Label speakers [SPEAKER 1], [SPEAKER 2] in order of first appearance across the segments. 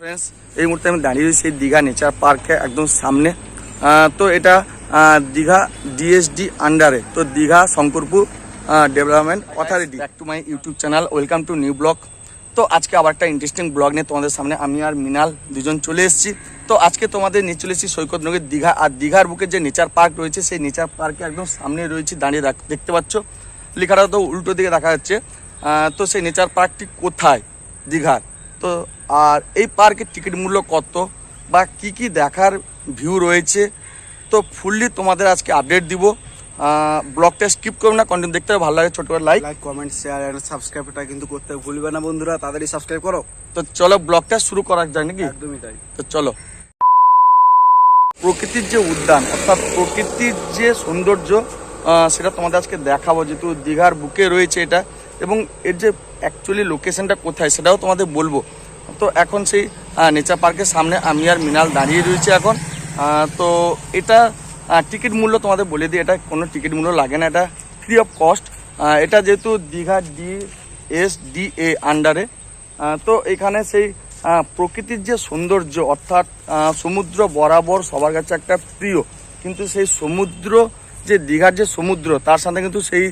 [SPEAKER 1] Friends এই মুহূর্তে আমি দাঁড়িয়ে রয়েছি দীঘা নেচার পার্কে একদম সামনে। তো এটা দীঘা ডিএসডি আন্ডারে তো Digha Shankarpur development authority back to my YouTube channel welcome to new blog তো আজকে আবার একটা ইন্টারেস্টিং ব্লগ নিয়ে তোমাদের সামনে আমি আর মিনাল দুজন চলে এসেছি। তো আজকে তোমাদের নিয়ে চলে এসেছি সৈকত নগর দীঘা। আর দীঘার বুকে যে নেচার পার্ক রয়েছে, সেই নেচার পার্কে একদম সামনে রয়েছে, দাঁড়িয়ে দেখতে পাচ্ছ। লেখাটা তো উল্টো দিকে দেখা যাচ্ছে। তো সেই নেচার পার্কটি কোথায় দীঘার? তো আর এই পার্কের টিকিট মূল্য কত বা কি কি দেখার ভিউ রয়েছে? তো ফুললি তোমাদের আজকে আপডেট দিব। ব্লগটা স্কিপ করবে না কন্টেন্ট দেখতে ভালো লাগে ছোট করে like
[SPEAKER 2] like comment share and সাবস্ক্রাইবটা কিন্তু করতে ভুলবে না বন্ধুরা তাড়াতাড়ি সাবস্ক্রাইব করো।
[SPEAKER 1] তো চলো ব্লগটা শুরু করা যায় নাকি?
[SPEAKER 2] একদমই তাই।
[SPEAKER 1] তো চলো। প্রকৃতির যে উদ্যান অর্থাৎ প্রকৃতির যে সৌন্দর্য সেটা তোমাদের আজকে দেখাবো যেহেতু দীঘার বুকে রয়েছে এটা। এবং এর যে অ্যাকচুয়ালি লোকেশনটা কোথায় সেটাও তোমাদের বলব। তো এখন সেই নেচার পার্কের সামনে আমি আর মিনাল দাঁড়িয়ে রয়েছে এখন। তো এটা টিকিট মূল্য তোমাদের বলে দিই, এটা কোনো টিকিট মূল্য লাগে না, এটা ফ্রি অফ কস্ট এটা যেহেতু Digha D S D A. আন্ডারে তো এখানে সেই প্রকৃতির যে সৌন্দর্য, অর্থাৎ সমুদ্র বরাবর সবার কাছে একটা প্রিয়, কিন্তু সেই সমুদ্র, যে দীঘার যে সমুদ্র, তার সাথে কিন্তু সেই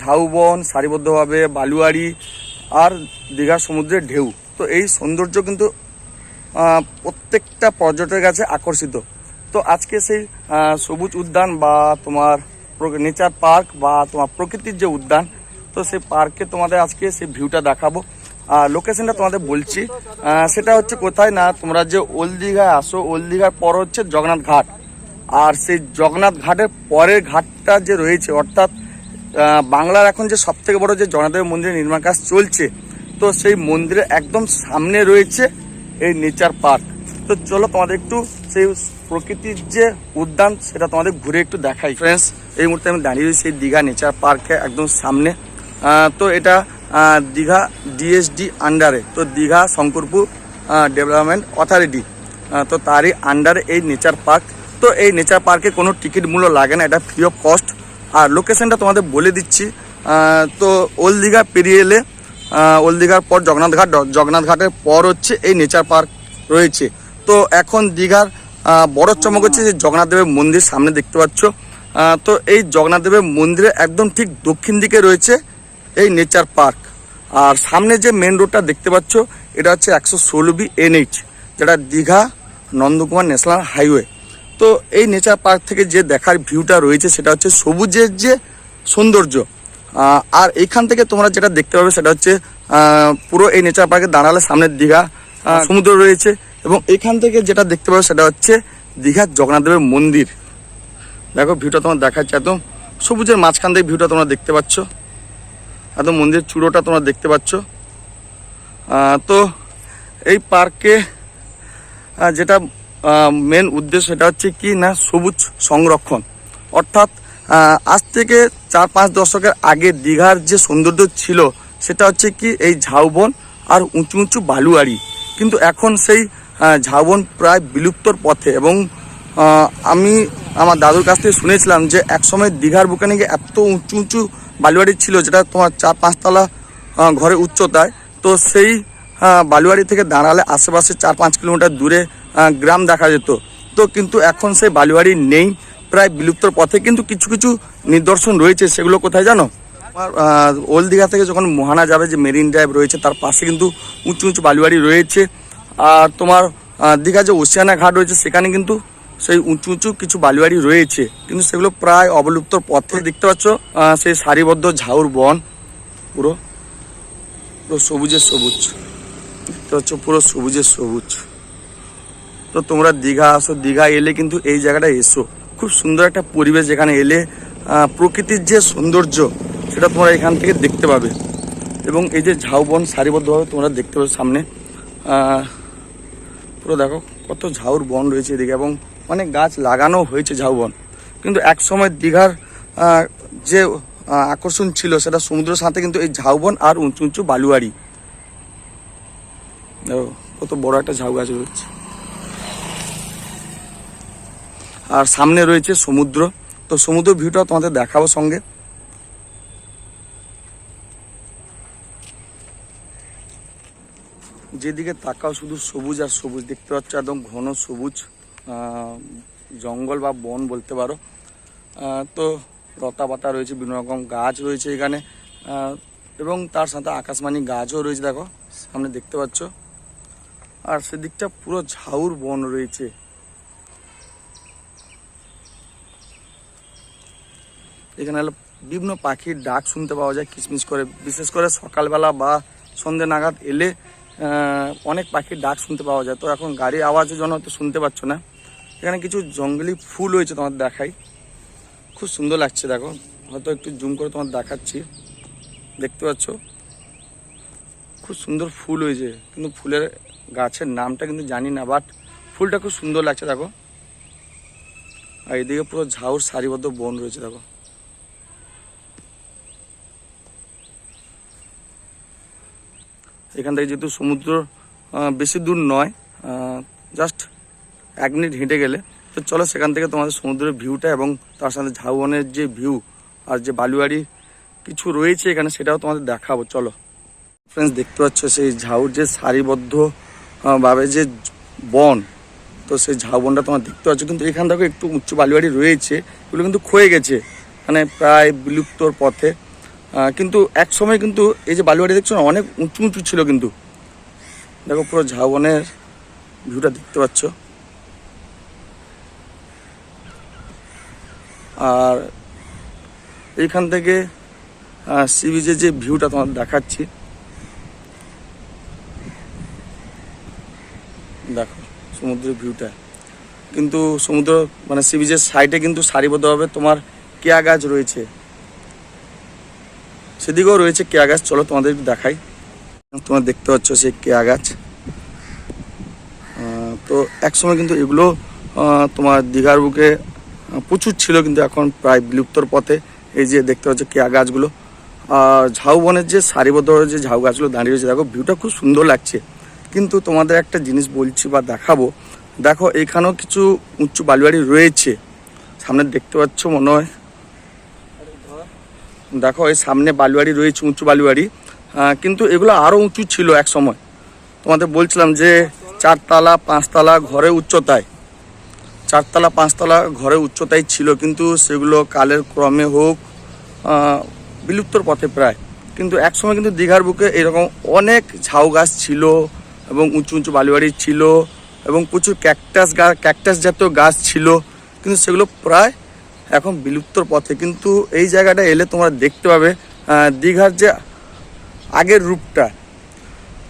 [SPEAKER 1] ঝাউবন, সারিবদ্ধভাবে বালুয়ারি আর দীঘার সমুদ্রের ঢেউ। তো এই সৌন্দর্য কিন্তু প্রত্যেকটা পর্যটকের কাছে আকর্ষিত। তো আজকে সেই সবুজ উদ্যান বা তোমার নেচার পার্ক বা তোমার প্রকৃতির যে উদ্যান, তো সেই পার্কে তোমাদের আজকে সেই ভিউটা দেখাবো। আর লোকেশনটা তোমাদের বলছি। সেটা হচ্ছে কোথায় না, তোমরা যে ওল্ড দীঘায় আসো ওল্ড দীঘার পর হচ্ছে জগন্নাথ ঘাট। আর সেই জগন্নাথ ঘাটের পরের ঘাটটা যে রয়েছে, অর্থাৎ বাংলার এখন যে সব থেকে বড় যে জগন্নাথের মন্দিরের নির্মাণ কাজ চলছে তো সেই মন্দিরের একদম সামনে রয়েছে এই নেচার পার্ক। তো চলো তোমাদের একটু সেই প্রকৃতির যে উদ্যান, সেটা তোমাদের ঘুরে একটু দেখাই। ফ্রেন্ডস এই মুহূর্তে আমি দাঁড়িয়ে রয়েছি দীঘা নেচার পার্কে একদম সামনে। তো এটা দীঘা ডিএসডি আন্ডারে তো দীঘা শঙ্করপুর ডেভেলপমেন্ট অথরিটি তো তারই আন্ডারে এই নেচার পার্ক। তো এই নেচার পার্কে কোনো টিকিট মূল্য লাগে না, এটা ফ্রি অফ কস্ট আর লোকেশনটা তোমাদের বলে দিচ্ছি। তো ওল্ড দীঘা পেরিয়ে এলে আহ, ওল্ড দীঘার পর জগন্নাথ ঘাট জগন্নাথ ঘাটের পর হচ্ছে এই নেচার পার্ক রয়েছে। তো এখন দীঘার বড় চমক হচ্ছে যে জগন্নাথ দেবের মন্দির সামনে দেখতে পাচ্ছ। তো এই জগন্নাথ দেবের মন্দিরের একদম ঠিক দক্ষিণ দিকে রয়েছে এই নেচার পার্ক আর সামনে যে মেন রোডটা দেখতে পাচ্ছ এটা হচ্ছে একশো ষোলো বি এনএইচ যেটা দীঘা নন্দকুমার ন্যাশনাল হাইওয়ে। তো এই নেচার পার্ক থেকে যে দেখার ভিউটা রয়েছে সেটা হচ্ছে সবুজের যে সৌন্দর্য আর এইখান থেকে তোমরা যেটা দেখতে পাবে সেটা হচ্ছে আহ, পুরো এই নেচার পার্কে দাঁড়ালে সামনের দীঘা আহ, সমুদ্র রয়েছে এবং এখান থেকে যেটা দেখতে পাবে সেটা হচ্ছে দীঘার জগন্নাথদেবের মন্দির। দেখো ভিউটা তোমার দেখাচ্ছে একদম সবুজের মাঝখান থেকে ভিউটা তোমরা দেখতে পাচ্ছ। একদম মন্দির চূড়োটা তোমরা দেখতে পাচ্ছ। তো এই পার্কে যেটা মেন উদ্দেশ্য সেটা হচ্ছে কি না সবুজ সংরক্ষণ। অর্থাৎ আজ থেকে চার পাঁচ দশকের আগে দীঘার যে সৌন্দর্য ছিল সেটা হচ্ছে কি এই ঝাউবন আর উঁচু উঁচু বালুয়াড়ি। কিন্তু এখন সেই ঝাউবন প্রায় বিলুপ্তর পথে এবং আমি আমার দাদুর কাছ থেকে শুনেছিলাম যে একসময় দীঘার বুকে নাকি এত উঁচু উঁচু বালুয়াড়ি ছিল যেটা তোমার চার পাঁচতলা ঘরে উচ্চতায়। তো সেই আহ, বালুয়ারি থেকে দাঁড়ালে আশেপাশে চার পাঁচ কিলোমিটার দূরে গ্রাম দেখা যেত। তো কিন্তু এখন সেই বালুয়াড়ি নেই। প্রায় বিলুপ্তর পথে কিন্তু কিছু কিছু নিদর্শন রয়েছে, সেগুলো কোথায় জানো? ওল্ড দীঘা থেকে যখন মোহানা যাবে, যে মেরিন ড্রাইভ রয়েছে, তার পাশে কিন্তু উঁচু উঁচু বালুয়ারি রয়েছে। আর তোমার দীঘা যে ওসিয়ানা ঘাট রয়েছে, সেখানে কিন্তু সেই উঁচু উঁচু কিছু বালুয়ারি রয়েছে। কিন্তু সেগুলো প্রায় অবলুপ্তর পথে দেখতে পাচ্ছ সেই সারিবদ্ধ ঝাউর বন। পুরো পুরো সবুজের সবুজ। দেখতে পাচ্ছ, পুরো সবুজের সবুজ। তো তোমরা দীঘা আসো, দীঘা এলে কিন্তু এই জায়গাটা এসো। খুব সুন্দর একটা পরিবেশ যেখানে এলে প্রকৃতির যে সৌন্দর্য, সেটা তোমরা এখান থেকে দেখতে পাবে। এবং এই যে ঝাউবন সারিবদ্ধভাবে তোমরা দেখতে পাবে সামনে পুরো দেখো কত ঝাউর বন রয়েছে এদিকে, এবং অনেক গাছ লাগানো হয়েছে ঝাউবন কিন্তু এক সময় দীঘার যে আকর্ষণ ছিল সেটা সমুদ্রের সাথে কিন্তু এই ঝাউবন আর উঁচু উঁচু বালুয়ারি। কত বড় একটা ঝাউ গাছ রয়েছে। আর সামনে রয়েছে সমুদ্র। তো সমুদ্র ভিউটা তোমাদের দেখাবো সঙ্গে। যেদিকে তাকাও শুধু সবুজ আর সবুজ, দেখতে পাচ্ছ একদম ঘন সবুজ জঙ্গল বা বন বলতে পারো। তো লতা পাতা রয়েছে, বিভিন্ন রকম গাছ রয়েছে এখানে। এবং তার সাথে আকাশমানি গাছও রয়েছে, দেখো, সামনে দেখতে পাচ্ছ। আর সেদিকটা পুরো ঝাউর বন রয়েছে। এখানে বিভিন্ন পাখির ডাক শুনতে পাওয়া যায়, কিচমিচ করে। বিশেষ করে সকালবেলা বা সন্ধে নাগাদ এলে অনেক পাখির ডাক শুনতে পাওয়া যায়। তো এখন গাড়ির আওয়াজের জন্য হয়তো শুনতে পাচ্ছ না। এখানে কিছু জঙ্গলি ফুল হয়েছে তোমার দেখাই। খুব সুন্দর লাগছে, দেখো। হয়তো একটু জুম করে তোমার দেখাচ্ছি। দেখতে পাচ্ছ? খুব সুন্দর ফুল হয়েছে। কিন্তু ফুলের গাছের নামটা কিন্তু জানি না বাট ফুলটা খুব সুন্দর লাগছে, দেখো। আর এদিকে পুরো ঝাউর সারিবদ্ধ বন রয়েছে, দেখো। এখান থেকে যেহেতু সমুদ্র বেশি দূর নয় জাস্ট এক মিনিট হেঁটে গেলে। তো চলো সেখান থেকে তোমাদের সমুদ্রের ভিউটা এবং তার সাথে ঝাউবনের যে ভিউ আর যে বালুয়াড়ি কিছু রয়েছে এখানে সেটাও তোমাদের দেখাবো। চলো। ফ্রেন্ডস দেখতে পাচ্ছ সেই ঝাউর যে সারিবদ্ধ ভাবে যে বন, তো সেই ঝাউবনটা তোমার দেখতে পাচ্ছ। কিন্তু এখান থেকে একটু উচ্চ বালুয়ারি রয়েছে, এগুলো কিন্তু ক্ষয়ে গেছে মানে প্রায় বিলুপ্তর পথে। কিন্তু এক সময় কিন্তু এই যে বালুয়ারি দেখছ না, অনেক উঁচু উঁচু ছিল কিন্তু। দেখো পুরো ঝাউবনের ভিউটা দেখতে পাচ্ছ। আর এইখান থেকে সি বিচের যে ভিউটা তোমার দেখাচ্ছি। দেখো সমুদ্রের ভিউটা কিন্তু সমুদ্র মানে সি বিচের সাইডে কিন্তু সারিবদ্ধভাবে তোমার কেয়া গাছ রয়েছে। সেদিকেও রয়েছে কেয়া গাছ। চলো তোমাদের দেখাই। তোমরা দেখতে পাচ্ছ সেই কেয়া গাছ। তো একসময় কিন্তু এগুলো তোমার দীঘার বুকে প্রচুর ছিল কিন্তু এখন প্রায় বিলুপ্তর পথে। এই যে দেখতে পাচ্ছ কেয়া গাছগুলো। আর ঝাউ বনের যে সারিবদ্ধ যে ঝাউ গাছগুলো দাঁড়িয়ে রয়েছে, দেখো ভিউটা খুব সুন্দর লাগছে। কিন্তু তোমাদের একটা জিনিস বলছি বা দেখাবো। দেখো এখানেও কিছু উঁচু বালুয়ারি রয়েছে। সামনে দেখতে পাচ্ছ মনে হয় দেখো এই সামনে বালুয়ারি রয়েছে উঁচু বালুয়ারি আহ, কিন্তু এগুলো আরও উঁচু ছিল এক সময়। তোমাদের বলছিলাম যে চারতলা পাঁচতলা ঘরে উচ্চতায়। চারতলা পাঁচতলা ঘরে উচ্চতায় ছিল কিন্তু সেগুলো কালের ক্রমে হোক বিলুপ্তর পথে প্রায়। কিন্তু একসময় কিন্তু দীঘার বুকে এরকম অনেক ঝাউ গাছ ছিল এবং উঁচু উঁচু বালুয়ারি ছিল এবং প্রচুর ক্যাকটাস গাছ ক্যাকটাস জাতীয় গাছ ছিল কিন্তু সেগুলো প্রায় এখন বিলুপ্তর পথে। কিন্তু এই জায়গাটা এলে তোমরা দেখতে পাবে দীঘার যে আগের রূপটা।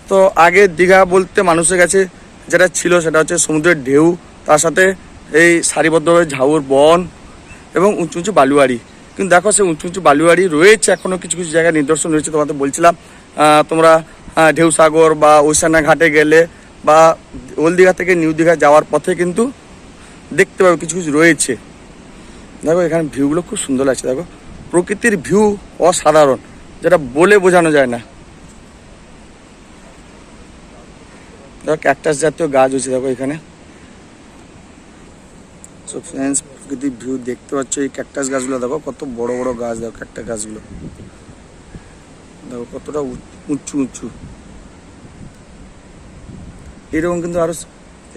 [SPEAKER 1] তো আগে দীঘা বলতে মানুষের কাছে যেটা ছিল সেটা হচ্ছে সমুদ্রের ঢেউ, তার সাথে এই সারিবদ্ধভাবে ঝাউর বন এবং উঁচু উঁচু বালুয়ারি। কিন্তু দেখো সে উঁচু উঁচু বালুয়ারি রয়েছে এখনও কিছু কিছু জায়গায় নিদর্শন রয়েছে, তোমাদের বলছিলাম। তোমরা ঢেউ সাগর বা ওইসানা ঘাটে গেলে বা ওল্ড দীঘা থেকে নিউ দীঘা যাওয়ার পথে কিন্তু দেখতে পাবে কিছু কিছু রয়েছে। দেখো, এখানে ভিউগুলো খুব সুন্দর লাগছে, দেখো। প্রকৃতির ভিউ অসাধারণ, যেটা বলে বোঝানো যায় না। দেখো ক্যাকটাস জাতীয় গাছ হয়েছে দেখো এখানে। প্রকৃতির ভিউ দেখতে পাচ্ছ এই ক্যাকটাস গাছগুলো, দেখো, কত বড় বড় গাছ, দেখো ক্যাকটাস গাছগুলো। দেখো, কতটা উঁচু উঁচু এরকম কিন্তু আরও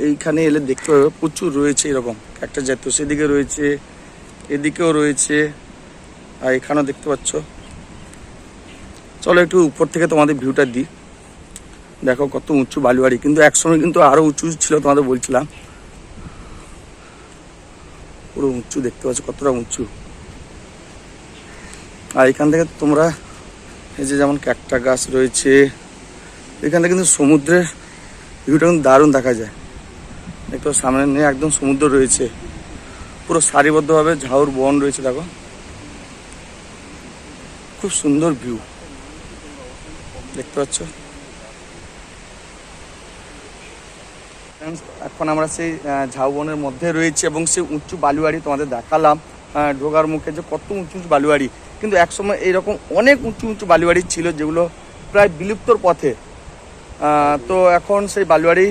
[SPEAKER 1] এইখানে এলে দেখতে পাবে, প্রচুর রয়েছে এরকম একটা জাতীয়। সেদিকে রয়েছে এদিকেও রয়েছে। আর এখানেও দেখতে পাচ্ছ। চলো একটু উপর থেকে তোমাদের ভিউটা দিই। দেখো কত উঁচু বালুয়ারি। কিন্তু একসময় কিন্তু আরও উঁচু ছিল তোমাদের বলছিলাম। পুরো উঁচু দেখতে পাচ্ছ, কতটা উঁচু। আর এখান থেকে তোমরা এই যে যেমন ক্যাকটা গাছ রয়েছে, এখান থেকে কিন্তু সমুদ্রের ভিউটা কিন্তু দারুণ দেখা যায়। একটু সামনে নিয়ে একদম সমুদ্র রয়েছে। পুরো সারিবদ্ধভাবে ঝাউর বন রয়েছে, দেখো। খুব সুন্দর ভিউ। দেখতে পাচ্ছ? এখন আমরা সেই ঝাউবনের মধ্যে রয়েছি এবং সেই উঁচু বালুয়ারি তোমাদের দেখালাম। ঢোকার মুখে যে কত উঁচু উঁচু বালুয়ারি কিন্তু একসময় এইরকম অনেক উঁচু উঁচু বালুয়ারি ছিল যেগুলো প্রায় বিলুপ্তর পথে। তো এখন সেই বালুয়ারি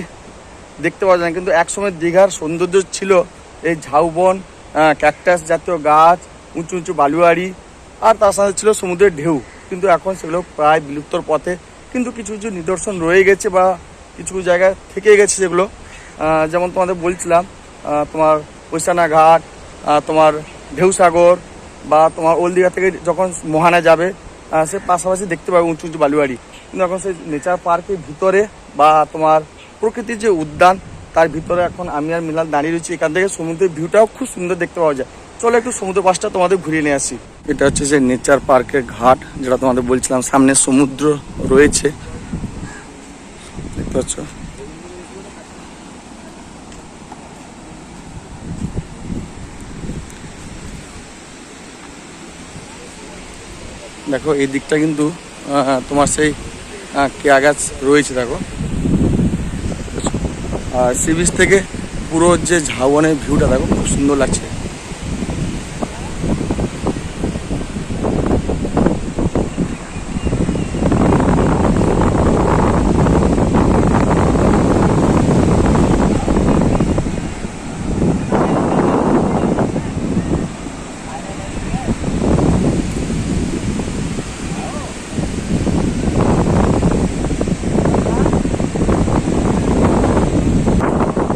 [SPEAKER 1] দেখতে পাওয়া যায় না, কিন্তু একসময় দীঘার সৌন্দর্য ছিল। এই ঝাউবন ক্যাকটাস জাতীয় গাছ, উঁচু উঁচু বালুয়ারি আর তার সাথে ছিল সমুদ্রের ঢেউ। কিন্তু এখন সেগুলো প্রায় বিলুপ্তর পথে। কিন্তু কিছু কিছু নিদর্শন রয়ে গেছে বা কিছু কিছু জায়গায় থেকে গেছে সেগুলো যেমন তোমাদের বলছিলাম তোমার কৈশানা ঘাট তোমার ঢেউসাগর বা তোমার ওল দীঘা থেকে যখন মোহানা যাবে সে পাশাপাশি দেখতে পাবে উঁচু উঁচু বালুবাড়ি কিন্তু এখন সেই নেচার পার্কের ভিতরে বা তোমার প্রকৃতির যে উদ্যান তার ভিতরে এখন আমি আর মিলাল দাঁড়িয়ে রয়েছি। এখান থেকে সমুদ্রের ভিউটাও খুব সুন্দর দেখতে পাওয়া যায়। চলো একটু সমুদ্র পাশটা তোমাদের ঘুরিয়ে নিয়ে আসি। এটা হচ্ছে যে নেচার পার্কের ঘাট, যেটা তোমাদের বলছিলাম, সামনে সমুদ্র রয়েছে। দেখতে পাচ্ছ? দেখো, এই দিকটা কিন্তু তোমার সেই কেয়া গাছ রয়েছে, দেখো। সি বিচ থেকে পুরো যে ঝাউবনের ভিউটা দেখো খুব সুন্দর লাগছে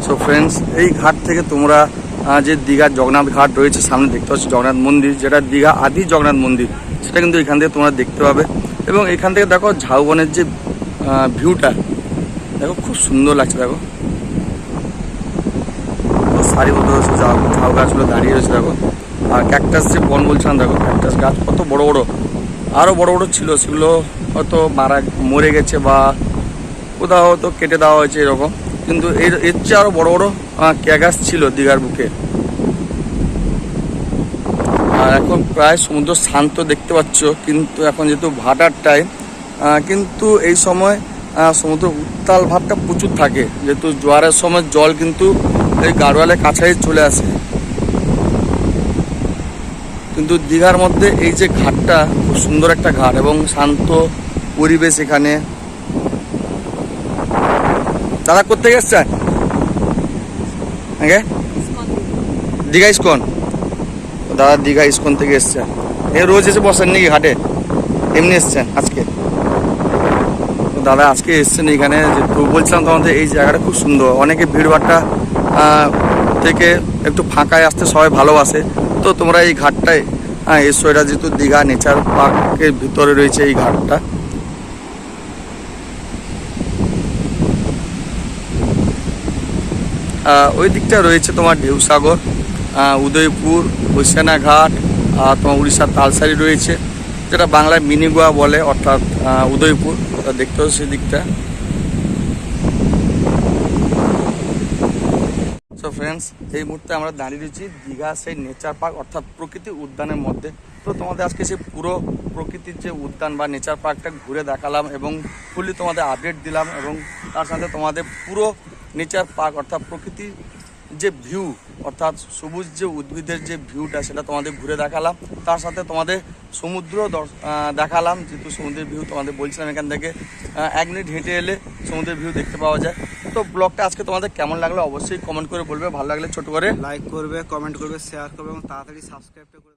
[SPEAKER 1] সো ফ্রেন্ডস এই ঘাট থেকে তোমরা যে দীঘার জগন্নাথ ঘাট রয়েছে, সামনে দেখতে পাচ্ছ জগন্নাথ মন্দির, যেটা দীঘা আদি জগন্নাথ মন্দির, সেটা কিন্তু এখান থেকে তোমরা দেখতে পাবে। এবং এখান থেকে দেখো ঝাউবনের যে ভিউটা দেখো খুব সুন্দর লাগছে, দেখো। সারিবদ্ধ হয়েছে, ঝাউ ঝাউ গাছগুলো দাঁড়িয়ে রয়েছে, দেখো। আর ক্যাকটাস যে বন বলছিলাম, দেখো ক্যাকটাস গাছ কত বড় বড়। আরও বড় বড় ছিল, সেগুলো হয়তো মারা, মরে গেছে বা কোথাও হয়তো কেটে দেওয়া হয়েছে, এরকম। কিন্তু এর এর চেয়ে আরও বড় বড় ক্যাগাস ছিল দীঘার বুকে। আর এখন প্রায় সমুদ্র শান্ত দেখতে পাচ্ছ, কিন্তু এখন যেহেতু ভাটার টাইম কিন্তু এই সময় সমুদ্র উত্তাল ভাবটা প্রচুর থাকে। যেহেতু জোয়ারের সময় জল কিন্তু এই গাড়োয়ালের কাছাই চলে আসে। কিন্তু দীঘার মধ্যে এই যে ঘাটটা, খুব সুন্দর একটা ঘাট এবং শান্ত পরিবেশ এখানে। দাদা কোথেকে এসছেন হ্যাঁ দীঘা ইস্কন। দাদা দীঘা ইস্কন থেকে এসছেন এ রোজ এসে বসেন নাকি ঘাটে? এমনি এসছেন আজকে? দাদা আজকে এসছেন এখানে তো বলছিলাম তোমাদের এই জায়গাটা খুব সুন্দর। অনেকে ভিড়ভাট্টা আহ, থেকে একটু ফাঁকায় আসতে সবাই ভালোবাসে। তো তোমরা এই ঘাটটায় হ্যাঁ এসো। এটা যেহেতু দীঘা নেচার পার্কের ভিতরে রয়েছে এই ঘাটটা। ওই দিকটা রয়েছে তোমার ঢেউসাগর উদয়পুর ঘাট আর তোমার উড়িষ্যার তালসারি রয়েছে, যেটা বাংলায় মিনি গোয়া বলে, অর্থাৎ উদয়পুর দেখতে পাচ্ছ সেই দিকটা। সো ফ্রেন্ডস এই মুহূর্তে আমরা দাঁড়িয়ে রয়েছি দীঘা সেই নেচার পার্ক অর্থাৎ প্রকৃতি উদ্যানের মধ্যে। তো তোমাদের আজকে সেই পুরো প্রকৃতির যে উদ্যান বা নেচার পার্কটা ঘুরে দেখালাম এবং ফুললি তোমাদের আপডেট দিলাম এবং তার সাথে তোমাদের পুরো নেচার পার্ক অর্থাৎ প্রকৃতির যে ভিউ অর্থাৎ সবুজ যে উদ্ভিদের যে ভিউটা সেটা তোমাদের ঘুরে দেখালাম। তার সাথে তোমাদের সমুদ্র দেখালাম, যেহেতু সমুদ্রের ভিউ তোমাদের বলছিলাম এখান থেকে। এক মিনিট হেঁটে এলে সমুদ্রের ভিউ দেখতে পাওয়া যায়। তো ব্লগটা আজকে তোমাদের কেমন লাগল অবশ্যই কমেন্ট করে বলবে। ভালো লাগলে ছোট করে
[SPEAKER 2] লাইক করবে কমেন্ট করবে শেয়ার করবে এবং তাড়াতাড়ি সাবস্ক্রাইবটা করে